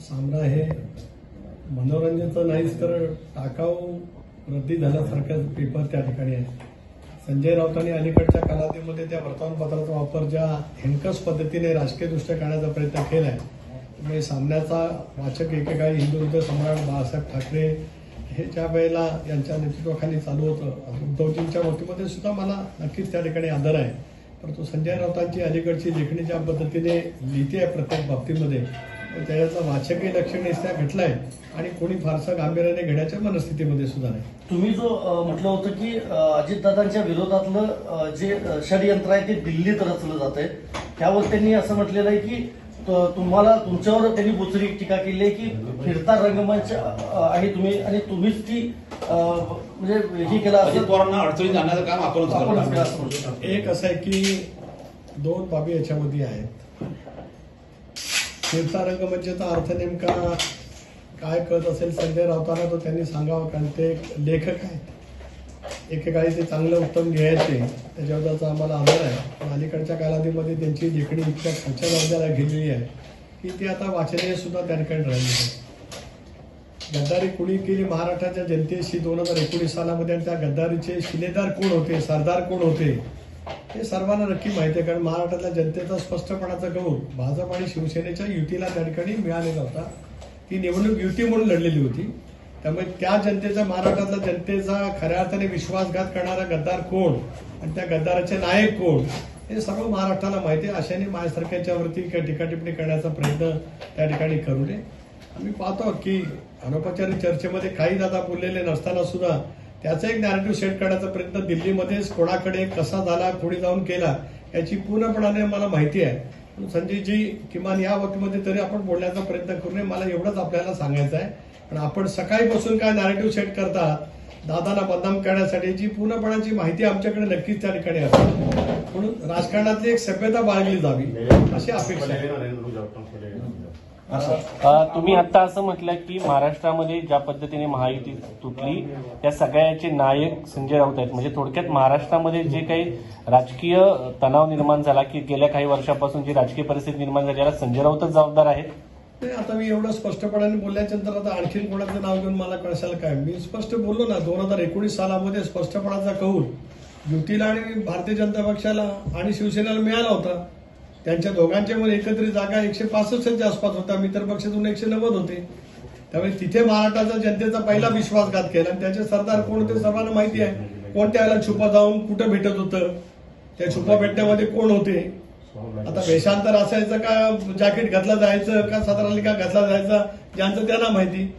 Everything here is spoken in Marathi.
सामना हे मनोरंजनचं नाहीच तर टाकाऊ रद्दी झाल्यासारखा पेपर त्या ठिकाणी आहे. संजय राऊतांनी अलीकडच्या कालावधीमध्ये त्या वर्तमानपत्राचा वापर ज्या हिणकस पद्धतीने राजकीयदृष्ट्या करण्याचा प्रयत्न केला आहे त्यामुळे सामन्याचा वाचक एकेकाळी हिंदुत्व सम्राट बाळासाहेब ठाकरे हे ज्या वेळेला यांच्या नेतृत्वाखाली चालू होतं उद्धवजींच्या मृत्यूमध्ये सुद्धा मला नक्कीच त्या ठिकाणी आदर आहे. परंतु संजय राऊतांची अलीकडची लेखणी ज्या पद्धतीने लिहिते आहे प्रत्येक बाबतीमध्ये. तर त्याचा वाचकही लक्षणीय त्या घटलाय आणि कोणी फारसं गांभीर्याने घेण्याच्या मनस्थितीमध्ये सुद्धा नाही. तुम्ही जो अ, म्हटलं होतं की अ, अजितदादांच्या विरोधातलं अ, जे षडयंत्र आहे ते दिल्लीत रचलं जात आहे त्यावर त्यांनी असं म्हटलेलं आहे की त- तुम्हाला तुमच्यावर त्यांनी बुचरी टीका केली आहे की फिरता रंगमंच अ, आहे तुम्ही आणि तुम्हीच ती अ, म्हणजे हे केलं अजित असं पवारांना अडचणीत आणण्याचं काम आपणच आपणच केलं करतो. असं म्हणतो एक असं आहे की दोन बाबी याच्यामध्ये आहेत. फिरता रंगमंचाचा अर्थ नेमका काय कळत असेल? संजय राऊतांना तो त्यांनी सांगावं कारण ते एक लेखक आहेत. एकेकाळी ते चांगलं उत्तम घ्यायचे त्याच्याबद्दलचा आम्हाला आदर आहे. पण अलीकडच्या कालावधीमध्ये त्यांची लेखणी इतक्या खालच्या दर्जाला गेलेली आहे की ती आता वाचनीय सुद्धा त्यांकडे राहिली आहे गद्दारी कुणी केली महाराष्ट्राच्या जनतेशी? दोन हजार एकोणीस सालामध्ये आणि त्या गद्दारीचे शिलेदार कोण होते? सरदार कोण होते? हे सर्वांना नक्की माहिती आहे कारण महाराष्ट्रातल्या जनतेचा स्पष्टपणाचा गहू भाजप आणि शिवसेनेच्या युतीला त्या ठिकाणी मिळालेला होता. ती निवडणूक युती म्हणून लढलेली होती. त्यामुळे त्या जनतेचा महाराष्ट्रातल्या जनतेचा खऱ्या अर्थाने विश्वासघात करणारा गद्दार कोण आणि त्या गद्दाराचे नायक कोण हे सर्व महाराष्ट्राला माहिती आहे. अशाने माझ्यासारख्याच्यावरती काही टीकाटिप्पणी करण्याचा प्रयत्न त्या ठिकाणी करू नये. आम्ही पाहतो की अनौपचारिक चर्चेमध्ये काही दादा बोललेले नसताना सुद्धा त्याचा एक नॅरेटिव्ह सेट करण्याचा प्रयत्न दिल्लीमध्येच कोणाकडे कसा झाला कोणी जाऊन केला याची पूर्णपणाने मला माहिती आहे. संजयजी किमान या बाबतीमध्ये तरी आपण बोलण्याचा प्रयत्न करू नये मला एवढंच आपल्याला सांगायचं आहे. पण आपण सकाळीपासून काय नॅरेटिव्ह सेट करतात दादाला बदनाम करण्यासाठी जी पूर्णपणाची माहिती आमच्याकडे नक्कीच त्या ठिकाणी असते. म्हणून राजकारणातली एक सभ्यता बाळगली जावी अशी अपेक्षा आहे. तुम्ही आता असं म्हटलं की महाराष्ट्रामध्ये ज्या पद्धतीने महायुती तुटली त्या सगळ्याचे नायक संजय राऊत आहेत. म्हणजे थोडक्यात महाराष्ट्रामध्ये जे काही राजकीय तणाव निर्माण झाला की गेल्या काही वर्षापासून जी राजकीय परिस्थिती निर्माण झाली याला संजय राऊतच जबाबदार आहेत? आता मी एवढं स्पष्टपणाने बोलल्याच्यानंतर आता आणखीन कोणाचं नाव घेऊन मला कळसाल काय? मी स्पष्ट बोललो ना दोन हजार एकोणीस सालामध्ये स्पष्टपणाचा कौल युतीला आणि भारतीय जनता पक्षाला आणि शिवसेनेला मिळाला होता. त्यांच्या दोघांच्या मध्ये एकत्रित जागा एकशे पासष्टच्या आसपास होता. मित्र पक्षातून एकशे नव्वद होते. त्यामुळे तिथे महाराष्ट्राचा जनतेचा पहिला विश्वासघात केला. आणि त्याचे सरदार कोण होते सर्वांना माहिती आहे. कोणत्या वेळेला छुपा जाऊन कुठं भेटत होतं? त्या छुपा भेटण्यामध्ये कोण होते? आता वेषांतर असायचं का जॅकेट घातलं जायचं का सदरालिका घातला जायचा ज्यांचं त्यांना माहिती.